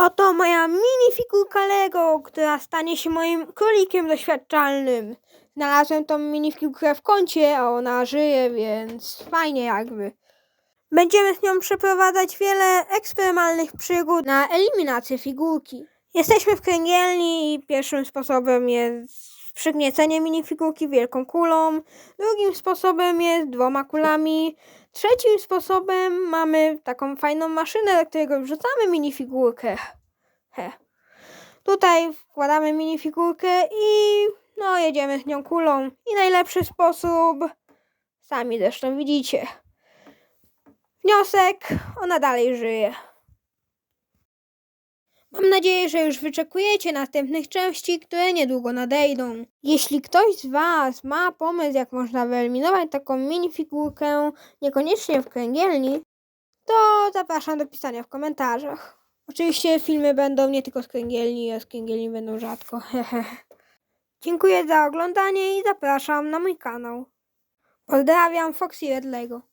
Oto moja mini figurka Lego, która stanie się moim królikiem doświadczalnym. Znalazłem tą mini figurkę w kącie, a ona żyje, więc fajnie jakby. Będziemy z nią przeprowadzać wiele ekstremalnych przygód na eliminację figurki. Jesteśmy w kręgielni i pierwszym sposobem jest przygniecenie minifigurki wielką kulą, drugim sposobem jest dwoma kulami, trzecim sposobem mamy taką fajną maszynę, do którego wrzucamy minifigurkę. He. Tutaj wkładamy minifigurkę i no jedziemy z nią kulą. I najlepszy sposób, sami zresztą widzicie. Wniosek, ona dalej żyje. Mam nadzieję, że już wyczekujecie następnych części, które niedługo nadejdą. Jeśli ktoś z Was ma pomysł, jak można wyeliminować taką minifigurkę, niekoniecznie w kręgielni, to zapraszam do pisania w komentarzach. Oczywiście filmy będą nie tylko z kręgielni, a z kręgielni będą rzadko. Dziękuję za oglądanie i zapraszam na mój kanał. Pozdrawiam, Foxy Red Lego.